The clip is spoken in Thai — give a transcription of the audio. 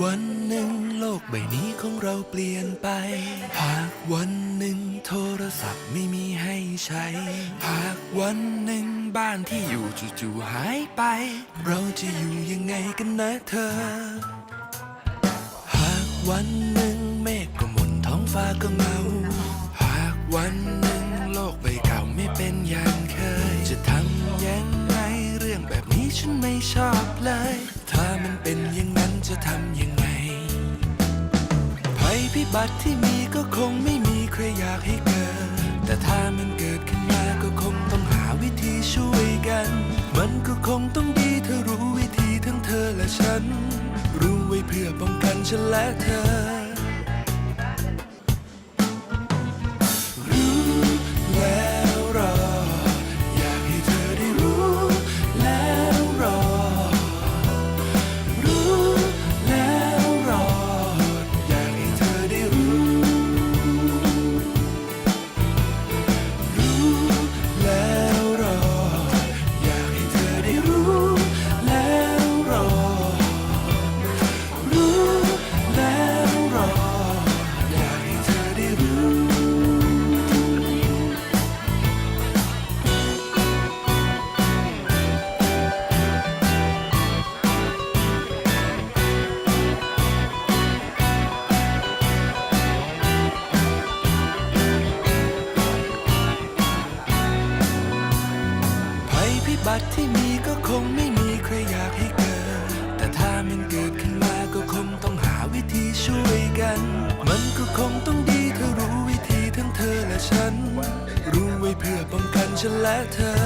วันหนึ่งโลกใบนี้ของเราเปลี่ยนไป หากวันหนึ่งโทรศัพท์ไม่มีให้ใช้ หากวันหนึ่งบ้านที่อยู่จู่ๆหายไป เราจะอยู่ยังไงกันนะเธอ หากวันหนึ่งเมฆก็หมุนท้องฟ้าก็เงา หากวันหนึ่งโลกใบเก่าไม่เป็นอย่างเคย จะทำยังไงเรื่องแบบนี้ฉันไม่ชอบเลย ถ้ามันเป็นย่างนั้นจะ ทำยังไง ภัยพิบัติที่มีก็คงไม่มีใครอยากให้เกิด แต่ถ้ามันเกิดขึ้นมาก็คงต้องหาวิธีช่วยกัน มันก็คงต้องดีเธอรู้วิธีทั้งเธอและฉัน รู้ไว้เพื่อป้องกันฉันและเธอ งไม่มีใครอยากให้เกิด แต่ถ้ามันเกิดขึ้นมาก็คงต้องหาวิธีช่วยกัน มันก็คงต้องดีถ้ารู้วิธีทั้งเธอและฉัน รู้ไว้เพื่อป้องกันฉันและเธอ